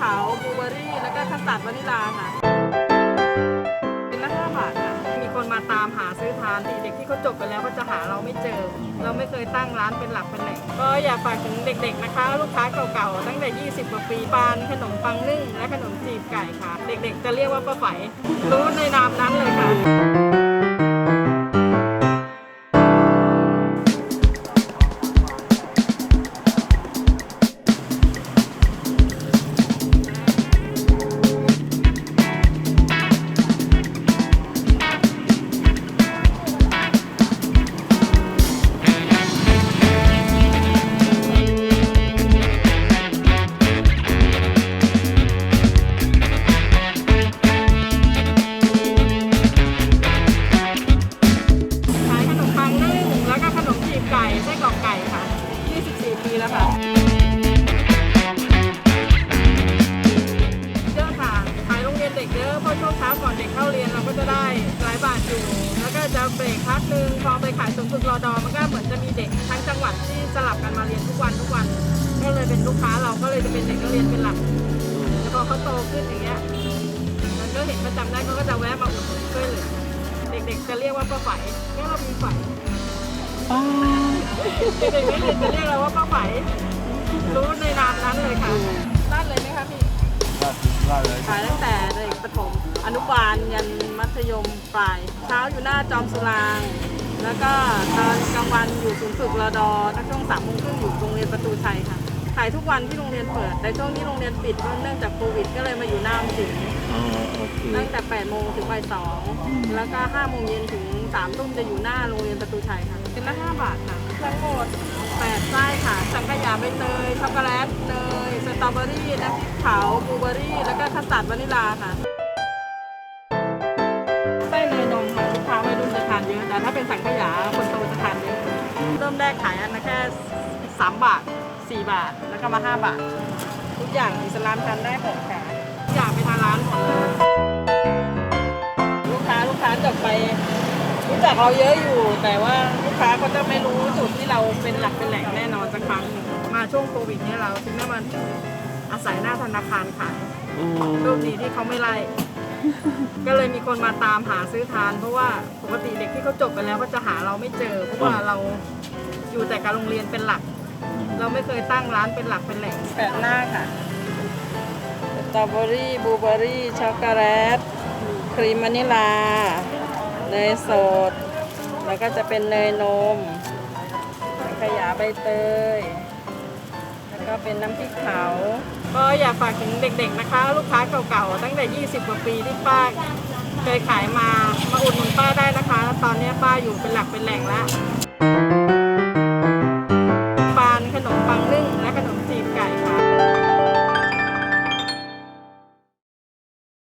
ขาวบลูเบอร์รี่ แล้วก็คัสตาร์ดวานิลาค่ะเป็นละห้าบาทค่ะ มีคนมาตามหาซื้อทานตีเด็กที่เขาจบไปแล้วเขาจะหาเราไม่เจอ เราไม่เคยตั้งร้านเป็นหลักเป็นแหล่งก็อยากฝากถึงเด็กๆนะคะ ลูกค้าเก่าๆตั้งแต่ 20 กว่าปีปานขนมปังนึ่งและขนมจีบไก่ค่ะ เด็กๆจะเรียกว่าป้าไฝรู้ใน แล้วค่ะเยอะค่ะขายโรงเรียนเด็กเยอะเพราะช่วงเช้าก่อนเด็กเข้าเรียนเราก็จะได้หลายบาทอยู่ แล้วก็จะเบรกพักหนึ่งพอไปขายสวนฝึกรอดอมันก็เหมือนจะมีเด็กทั้งจังหวัดที่สลับกันมาเรียนทุกวันทุกวัน ก็เลยเป็นลูกค้าเราก็เลยจะเป็นเด็กนักเรียนเป็นหลักแต่พอเขาโตขึ้นอย่างเงี้ยมันก็เห็นประจำได้เขาก็จะแวะมาอุดหนุนช่วยเหลือเด็กๆจะเรียกว่าป้าไฝก็เรามีไฝ เด็กๆไม่เรียนจะเรียกเราว่าป้าไฝรู้ในนามนั้นเลยค่ะนั่นเลยไหมคะพี่ได้เลยขายตั้งแต่เด็กประถมอนุบาลยันมัธยมปลายเช้าอยู่หน้าจอมสุรางแล้วก็ตอนกลางวันอยู่ศูนย์ฝึกรอดอถ้าช่วงสามโมงครึ่งอยู่โรงเรียนประตูชัยค่ะ ขายทุกวันที่โรงเรียนเปิด แต่ช่วงนี้โรงเรียนปิดเพราะเนื่องจากโควิด ก็เลยมาอยู่หน้าออมสินอ๋อโอเคตั้งแต่8โมงถึงบ่าย2แล้วก็5โมงเย็นถึง3ทุ่มจะอยู่หน้าโรงเรียนประตูชัยค่ะ เป็นละ5บาทค่ะทั้งหมด8ไส้ค่ะสังขยาใบเตยช็อกโกแลตเนยสตรอเบอรี่น้ำพริกเผาบลูเบอรี่ แล้วก็คัสตาร์ดวานิลาค่ะไส้เนยนมค่ะลูกค้าวัยรุ่นจะทานเยอะแต่ถ้าเป็นสังขยาคนโตจะทานเยอะเริ่มแรกขายอันละแค่3บาท 4 บาทแล้วก็มา 5 บาท ทุกอย่างอิสลามทานได้หมดค่ะอยางไปทานร้านหมดเลย รู้จักเราเยอะอยู่ แต่ว่าลูกค้าก็จะไม่รู้จุดที่เราเป็นหลักเป็นแหล่งแน่นอนสักครั้งหนึ่งมาช่วงโควิดเนี่ยเราถึงได้มาอาศัยหน้าธนาคารขายอืมโชคดีที่เขาไม่ไล่ ก็เลยมีคนมาตามหาซื้อทาน เพราะว่าปกติเด็กที่เขาจบไปแล้วก็จะหาเราไม่เจอ เพราะว่าเราอยู่แต่กับโรงเรียนเป็นหลัก เราไม่เคยตั้งร้านเป็นหลักเป็นแหล่ง แปดหน้าค่ะสตรอเบอรี่บลูเบอรี่ช็อกโกแลตครีมวานิลา เนยสด แล้วก็จะเป็นเนยนมขยาใบเตย แล้วก็เป็นน้ำพริกเผา ก็อยากฝากถึงเด็กๆนะคะ ลูกค้าเก่าๆ ตั้งแต่ 20 กว่าปีที่ป้าเคยขายมา มาอุดหนุนป้าได้นะคะ ตอนนี้ป้าอยู่เป็นหลักเป็นแหล่งแล้ว